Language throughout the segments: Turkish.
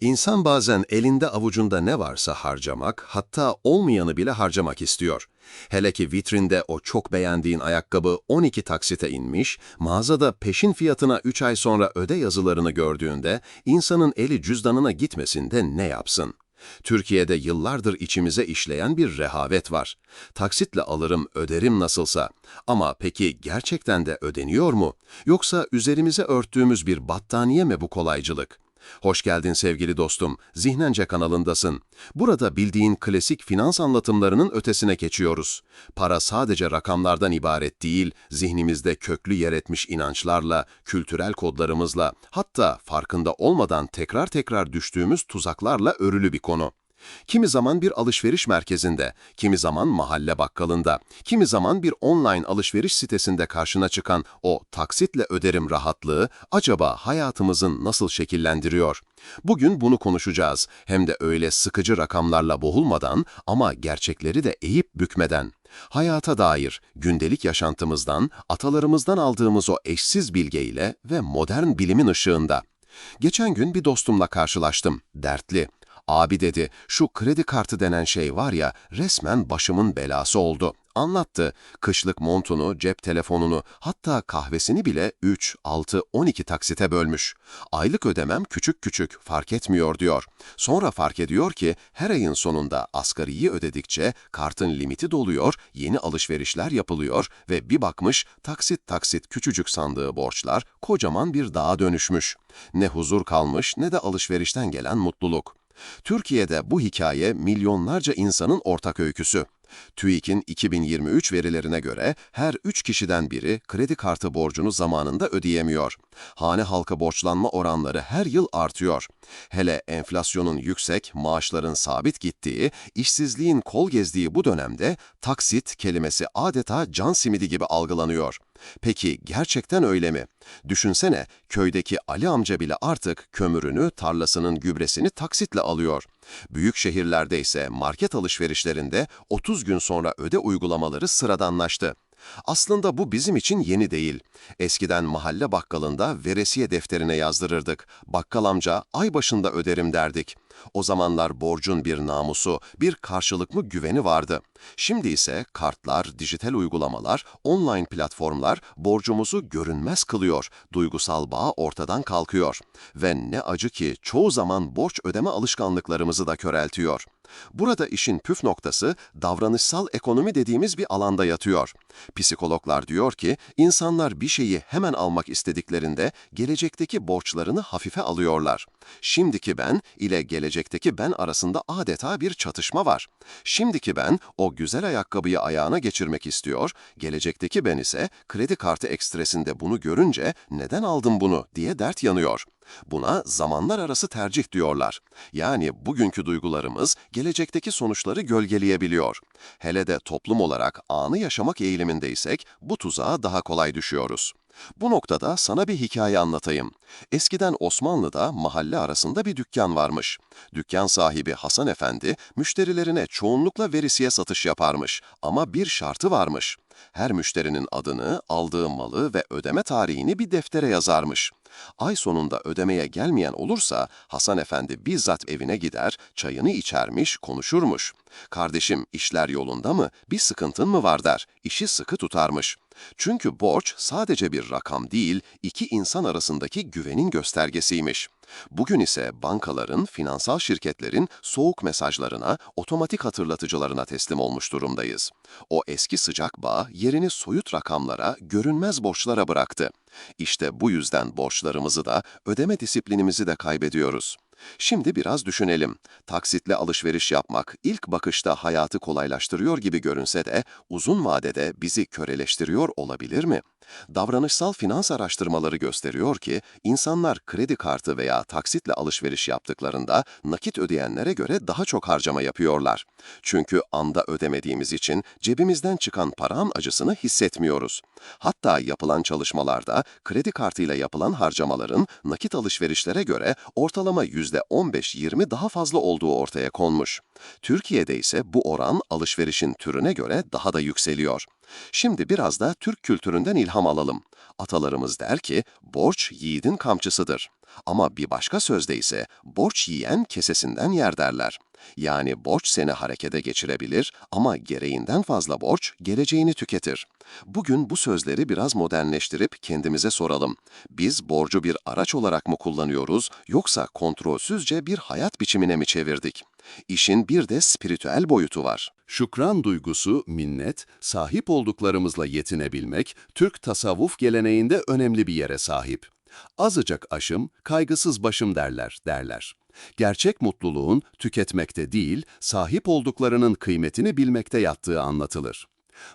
İnsan bazen elinde avucunda ne varsa harcamak, hatta olmayanı bile harcamak istiyor. Hele ki vitrinde o çok beğendiğin ayakkabı 12 taksite inmiş, mağazada peşin fiyatına 3 ay sonra öde yazılarını gördüğünde insanın eli cüzdanına gitmesin de ne yapsın? Türkiye'de yıllardır içimize işleyen bir rehavet var. Taksitle alırım, öderim nasılsa. Ama peki gerçekten de ödeniyor mu? Yoksa üzerimize örttüğümüz bir battaniye mi bu kolaycılık? Hoş geldin sevgili dostum, Zihnence kanalındasın. Burada bildiğin klasik finans anlatımlarının ötesine geçiyoruz. Para sadece rakamlardan ibaret değil, zihnimizde köklü yer etmiş inançlarla, kültürel kodlarımızla, hatta farkında olmadan tekrar tekrar düştüğümüz tuzaklarla örülü bir konu. Kimi zaman bir alışveriş merkezinde, kimi zaman mahalle bakkalında, kimi zaman bir online alışveriş sitesinde karşına çıkan o taksitle öderim rahatlığı acaba hayatımızın nasıl şekillendiriyor? Bugün bunu konuşacağız. Hem de öyle sıkıcı rakamlarla boğulmadan ama gerçekleri de eğip bükmeden. Hayata dair, gündelik yaşantımızdan, atalarımızdan aldığımız o eşsiz bilgeyle ve modern bilimin ışığında. Geçen gün bir dostumla karşılaştım, dertli. Abi dedi, şu kredi kartı denen şey var ya, resmen başımın belası oldu. Anlattı. Kışlık montunu, cep telefonunu, hatta kahvesini bile 3, 6, 12 taksite bölmüş. Aylık ödemem küçük küçük, fark etmiyor diyor. Sonra fark ediyor ki her ayın sonunda asgariyi ödedikçe kartın limiti doluyor, yeni alışverişler yapılıyor ve bir bakmış taksit taksit küçücük sandığı borçlar kocaman bir dağa dönüşmüş. Ne huzur kalmış ne de alışverişten gelen mutluluk. Türkiye'de bu hikaye milyonlarca insanın ortak öyküsü. TÜİK'in 2023 verilerine göre her 3 kişiden biri kredi kartı borcunu zamanında ödeyemiyor. Hane halka borçlanma oranları her yıl artıyor. Hele enflasyonun yüksek, maaşların sabit gittiği, işsizliğin kol gezdiği bu dönemde taksit kelimesi adeta can simidi gibi algılanıyor. Peki gerçekten öyle mi? Düşünsene, köydeki Ali amca bile artık kömürünü, tarlasının gübresini taksitle alıyor. Büyük şehirlerde ise market alışverişlerinde 30 gün sonra öde uygulamaları sıradanlaştı. Aslında bu bizim için yeni değil. Eskiden mahalle bakkalında veresiye defterine yazdırırdık. Bakkal amca ay başında öderim derdik. O zamanlar borcun bir namusu, bir karşılıklı güveni vardı. Şimdi ise kartlar, dijital uygulamalar, online platformlar borcumuzu görünmez kılıyor, duygusal bağ ortadan kalkıyor. Ve ne acı ki çoğu zaman borç ödeme alışkanlıklarımızı da köreltiyor. Burada işin püf noktası davranışsal ekonomi dediğimiz bir alanda yatıyor. Psikologlar diyor ki insanlar bir şeyi hemen almak istediklerinde gelecekteki borçlarını hafife alıyorlar. Şimdiki ben ile gelecekteki ben arasında adeta bir çatışma var. Şimdiki ben o güzel ayakkabıyı ayağına geçirmek istiyor, gelecekteki ben ise kredi kartı ekstresinde bunu görünce neden aldım bunu diye dert yanıyor. Buna zamanlar arası tercih diyorlar. Yani bugünkü duygularımız gelecekteki sonuçları gölgeleyebiliyor. Hele de toplum olarak anı yaşamak eğilimindeysek bu tuzağa daha kolay düşüyoruz. Bu noktada sana bir hikaye anlatayım. Eskiden Osmanlı'da mahalle arasında bir dükkan varmış. Dükkan sahibi Hasan Efendi müşterilerine çoğunlukla verisiye satış yaparmış ama bir şartı varmış. Her müşterinin adını, aldığı malı ve ödeme tarihini bir deftere yazarmış. Ay sonunda ödemeye gelmeyen olursa Hasan Efendi bizzat evine gider, çayını içermiş, konuşurmuş. Kardeşim işler yolunda mı, bir sıkıntın mı var der, işi sıkı tutarmış. Çünkü borç sadece bir rakam değil, iki insan arasındaki güvenin göstergesiymiş. Bugün ise bankaların, finansal şirketlerin soğuk mesajlarına, otomatik hatırlatıcılarına teslim olmuş durumdayız. O eski sıcak bağ yerini soyut rakamlara, görünmez borçlara bıraktı. İşte bu yüzden borçlarımızı da, ödeme disiplinimizi de kaybediyoruz. Şimdi biraz düşünelim. Taksitle alışveriş yapmak ilk bakışta hayatı kolaylaştırıyor gibi görünse de uzun vadede bizi köreleştiriyor olabilir mi? Davranışsal finans araştırmaları gösteriyor ki insanlar kredi kartı veya taksitle alışveriş yaptıklarında nakit ödeyenlere göre daha çok harcama yapıyorlar. Çünkü anda ödemediğimiz için cebimizden çıkan paranın acısını hissetmiyoruz. Hatta yapılan çalışmalarda kredi kartıyla yapılan harcamaların nakit alışverişlere göre ortalama %15-20 daha fazla olduğu ortaya konmuş. Türkiye'de ise bu oran alışverişin türüne göre daha da yükseliyor. Şimdi biraz da Türk kültüründen ilham alalım. Atalarımız der ki, borç yiğidin kamçısıdır. Ama bir başka sözde ise borç yiyen kesesinden yer derler. Yani borç seni harekete geçirebilir ama gereğinden fazla borç geleceğini tüketir. Bugün bu sözleri biraz modernleştirip kendimize soralım. Biz borcu bir araç olarak mı kullanıyoruz yoksa kontrolsüzce bir hayat biçimine mi çevirdik? İşin bir de spiritüel boyutu var. Şükran duygusu, minnet, sahip olduklarımızla yetinebilmek, Türk tasavvuf geleneğinde önemli bir yere sahip. Azıcık aşım, kaygısız başım derler, derler. Gerçek mutluluğun tüketmekte değil, sahip olduklarının kıymetini bilmekte yattığı anlatılır.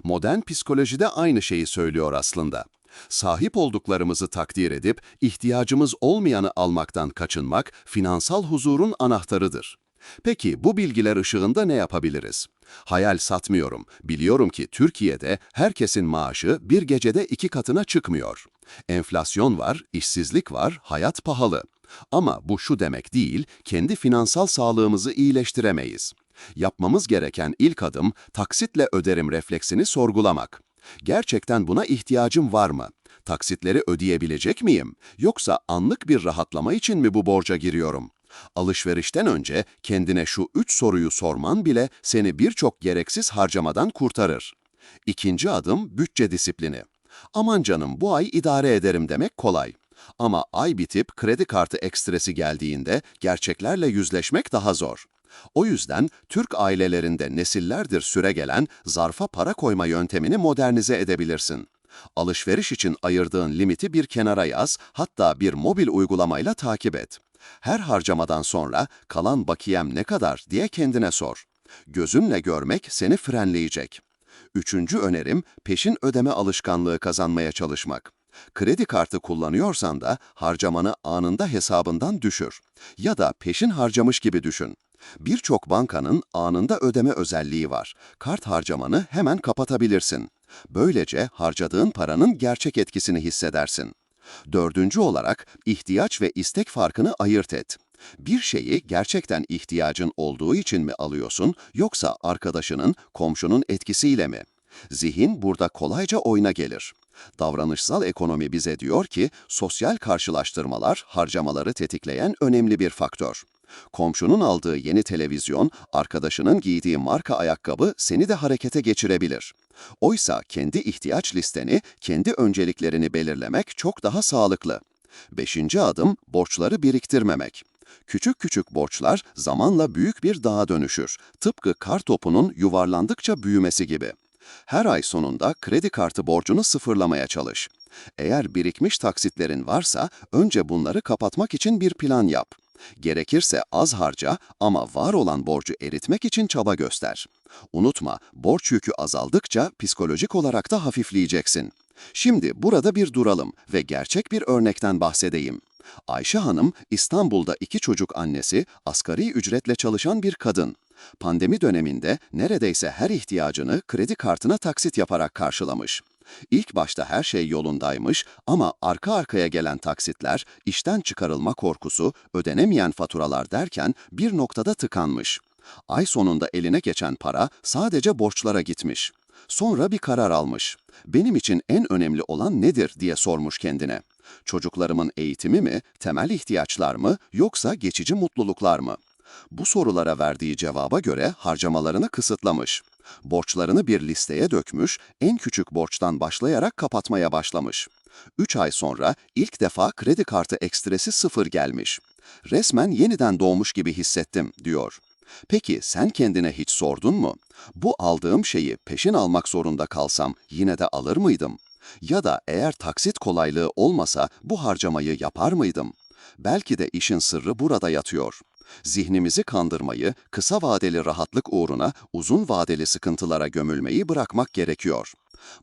Modern psikolojide aynı şeyi söylüyor aslında. Sahip olduklarımızı takdir edip, ihtiyacımız olmayanı almaktan kaçınmak, finansal huzurun anahtarıdır. Peki bu bilgiler ışığında ne yapabiliriz? Hayal satmıyorum. Biliyorum ki Türkiye'de herkesin maaşı bir gecede iki katına çıkmıyor. Enflasyon var, işsizlik var, hayat pahalı. Ama bu şu demek değil, kendi finansal sağlığımızı iyileştiremeyiz. Yapmamız gereken ilk adım taksitle öderim refleksini sorgulamak. Gerçekten buna ihtiyacım var mı? Taksitleri ödeyebilecek miyim? Yoksa anlık bir rahatlama için mi bu borca giriyorum? Alışverişten önce kendine şu üç soruyu sorman bile seni birçok gereksiz harcamadan kurtarır. İkinci adım bütçe disiplini. Aman canım bu ay idare ederim demek kolay. Ama ay bitip kredi kartı ekstresi geldiğinde gerçeklerle yüzleşmek daha zor. O yüzden Türk ailelerinde nesillerdir süregelen zarfa para koyma yöntemini modernize edebilirsin. Alışveriş için ayırdığın limiti bir kenara yaz, hatta bir mobil uygulamayla takip et. Her harcamadan sonra kalan bakiyem ne kadar diye kendine sor. Gözünle görmek seni frenleyecek. Üçüncü önerim peşin ödeme alışkanlığı kazanmaya çalışmak. Kredi kartı kullanıyorsan da harcamanı anında hesabından düşür. Ya da peşin harcamış gibi düşün. Birçok bankanın anında ödeme özelliği var. Kart harcamanı hemen kapatabilirsin. Böylece harcadığın paranın gerçek etkisini hissedersin. Dördüncü olarak ihtiyaç ve istek farkını ayırt et. Bir şeyi gerçekten ihtiyacın olduğu için mi alıyorsun yoksa arkadaşının, komşunun etkisiyle mi? Zihin burada kolayca oyuna gelir. Davranışsal ekonomi bize diyor ki sosyal karşılaştırmalar harcamaları tetikleyen önemli bir faktör. Komşunun aldığı yeni televizyon, arkadaşının giydiği marka ayakkabı seni de harekete geçirebilir. Oysa kendi ihtiyaç listeni, kendi önceliklerini belirlemek çok daha sağlıklı. Beşinci adım borçları biriktirmemek. Küçük küçük borçlar zamanla büyük bir dağa dönüşür. Tıpkı kar topunun yuvarlandıkça büyümesi gibi. Her ay sonunda kredi kartı borcunu sıfırlamaya çalış. Eğer birikmiş taksitlerin varsa önce bunları kapatmak için bir plan yap. Gerekirse az harca ama var olan borcu eritmek için çaba göster. Unutma, borç yükü azaldıkça psikolojik olarak da hafifleyeceksin. Şimdi burada bir duralım ve gerçek bir örnekten bahsedeyim. Ayşe Hanım, İstanbul'da iki çocuk annesi, asgari ücretle çalışan bir kadın. Pandemi döneminde neredeyse her ihtiyacını kredi kartına taksit yaparak karşılamış. İlk başta her şey yolundaymış ama arka arkaya gelen taksitler, işten çıkarılma korkusu, ödenemeyen faturalar derken bir noktada tıkanmış. Ay sonunda eline geçen para sadece borçlara gitmiş. Sonra bir karar almış. Benim için en önemli olan nedir diye sormuş kendine. Çocuklarımın eğitimi mi, temel ihtiyaçlar mı yoksa geçici mutluluklar mı? Bu sorulara verdiği cevaba göre harcamalarını kısıtlamış. Borçlarını bir listeye dökmüş, en küçük borçtan başlayarak kapatmaya başlamış. Üç ay sonra ilk defa kredi kartı ekstresi sıfır gelmiş. Resmen yeniden doğmuş gibi hissettim, diyor. Peki sen kendine hiç sordun mu? Bu aldığım şeyi peşin almak zorunda kalsam yine de alır mıydım? Ya da eğer taksit kolaylığı olmasa bu harcamayı yapar mıydım? Belki de işin sırrı burada yatıyor. Zihnimizi kandırmayı, kısa vadeli rahatlık uğruna uzun vadeli sıkıntılara gömülmeyi bırakmak gerekiyor.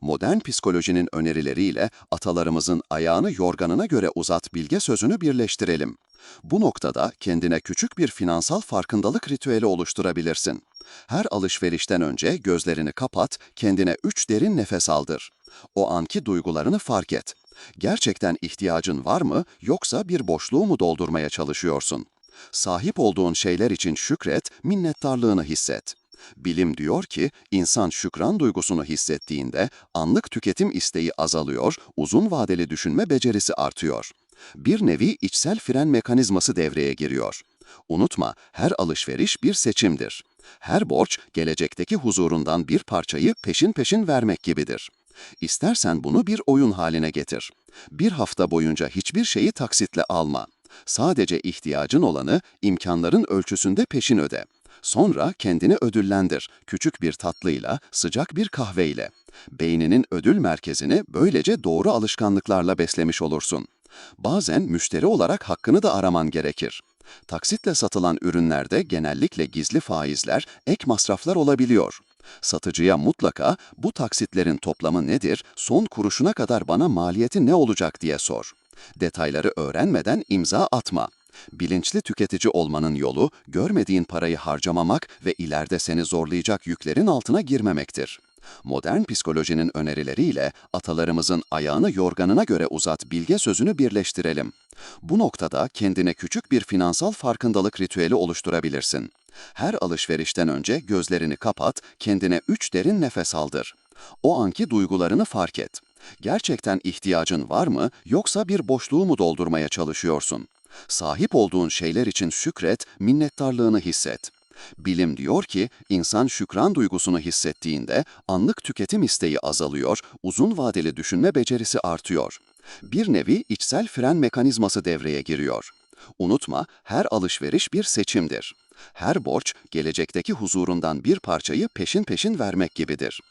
Modern psikolojinin önerileriyle atalarımızın ayağını yorganına göre uzat bilge sözünü birleştirelim. Bu noktada kendine küçük bir finansal farkındalık ritüeli oluşturabilirsin. Her alışverişten önce gözlerini kapat, kendine üç derin nefes aldır. O anki duygularını fark et. Gerçekten ihtiyacın var mı yoksa bir boşluğu mu doldurmaya çalışıyorsun? Sahip olduğun şeyler için şükret, minnettarlığını hisset. Bilim diyor ki, insan şükran duygusunu hissettiğinde anlık tüketim isteği azalıyor, uzun vadeli düşünme becerisi artıyor. Bir nevi içsel fren mekanizması devreye giriyor. Unutma, her alışveriş bir seçimdir. Her borç, gelecekteki huzurundan bir parçayı peşin peşin vermek gibidir. İstersen bunu bir oyun haline getir. Bir hafta boyunca hiçbir şeyi taksitle alma. Sadece ihtiyacın olanı imkanların ölçüsünde peşin öde. Sonra kendini ödüllendir, küçük bir tatlıyla, sıcak bir kahveyle. Beyninin ödül merkezini böylece doğru alışkanlıklarla beslemiş olursun. Bazen müşteri olarak hakkını da araman gerekir. Taksitle satılan ürünlerde genellikle gizli faizler, ek masraflar olabiliyor. Satıcıya mutlaka bu taksitlerin toplamı nedir, son kuruşuna kadar bana maliyeti ne olacak diye sor. Detayları öğrenmeden imza atma. Bilinçli tüketici olmanın yolu, görmediğin parayı harcamamak ve ileride seni zorlayacak yüklerin altına girmemektir. Modern psikolojinin önerileriyle atalarımızın ayağını yorganına göre uzat bilge sözünü birleştirelim. Bu noktada kendine küçük bir finansal farkındalık ritüeli oluşturabilirsin. Her alışverişten önce gözlerini kapat, kendine üç derin nefes aldır. O anki duygularını fark et. Gerçekten ihtiyacın var mı yoksa bir boşluğu mu doldurmaya çalışıyorsun? Sahip olduğun şeyler için şükret, minnettarlığını hisset. Bilim diyor ki, insan şükran duygusunu hissettiğinde anlık tüketim isteği azalıyor, uzun vadeli düşünme becerisi artıyor. Bir nevi içsel fren mekanizması devreye giriyor. Unutma, her alışveriş bir seçimdir. Her borç, gelecekteki huzurundan bir parçayı peşin peşin vermek gibidir.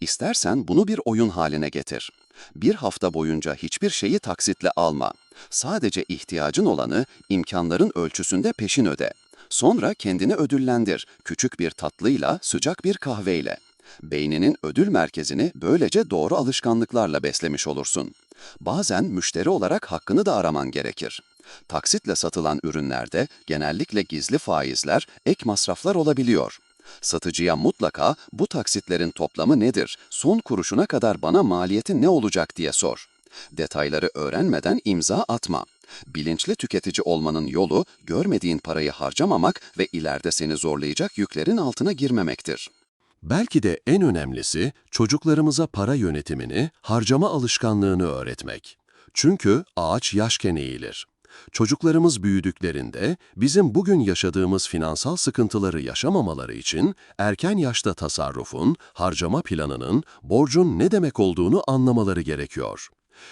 İstersen bunu bir oyun haline getir. Bir hafta boyunca hiçbir şeyi taksitle alma. Sadece ihtiyacın olanı imkanların ölçüsünde peşin öde. Sonra kendini ödüllendir, küçük bir tatlıyla, sıcak bir kahveyle. Beyninin ödül merkezini böylece doğru alışkanlıklarla beslemiş olursun. Bazen müşteri olarak hakkını da araman gerekir. Taksitle satılan ürünlerde genellikle gizli faizler, ek masraflar olabiliyor. Satıcıya mutlaka bu taksitlerin toplamı nedir, son kuruşuna kadar bana maliyeti ne olacak diye sor. Detayları öğrenmeden imza atma. Bilinçli tüketici olmanın yolu, görmediğin parayı harcamamak ve ileride seni zorlayacak yüklerin altına girmemektir. Belki de en önemlisi çocuklarımıza para yönetimini, harcama alışkanlığını öğretmek. Çünkü ağaç yaşken eğilir. Çocuklarımız büyüdüklerinde bizim bugün yaşadığımız finansal sıkıntıları yaşamamaları için erken yaşta tasarrufun, harcama planının, borcun ne demek olduğunu anlamaları gerekiyor.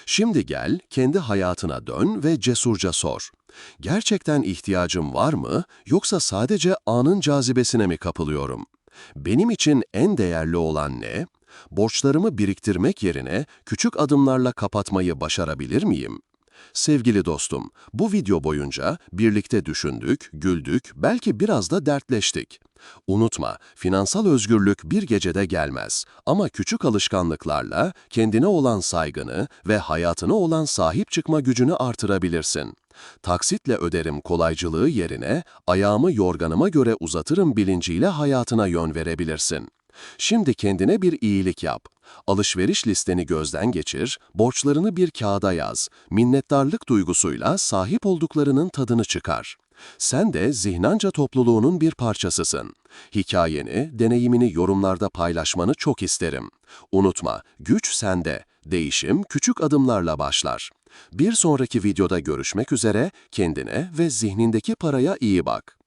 Şimdi gel, kendi hayatına dön ve cesurca sor. Gerçekten ihtiyacım var mı yoksa sadece anın cazibesine mi kapılıyorum? Benim için en değerli olan ne? Borçlarımı biriktirmek yerine küçük adımlarla kapatmayı başarabilir miyim? Sevgili dostum, bu video boyunca birlikte düşündük, güldük, belki biraz da dertleştik. Unutma, finansal özgürlük bir gecede gelmez ama küçük alışkanlıklarla kendine olan saygını ve hayatına olan sahip çıkma gücünü artırabilirsin. Taksitle öderim kolaycılığı yerine ayağımı yorganıma göre uzatırım bilinciyle hayatına yön verebilirsin. Şimdi kendine bir iyilik yap. Alışveriş listeni gözden geçir, borçlarını bir kağıda yaz, minnettarlık duygusuyla sahip olduklarının tadını çıkar. Sen de Zihnanca topluluğunun bir parçasısın. Hikayeni, deneyimini yorumlarda paylaşmanı çok isterim. Unutma, güç sende. Değişim küçük adımlarla başlar. Bir sonraki videoda görüşmek üzere, kendine ve zihnindeki paraya iyi bak.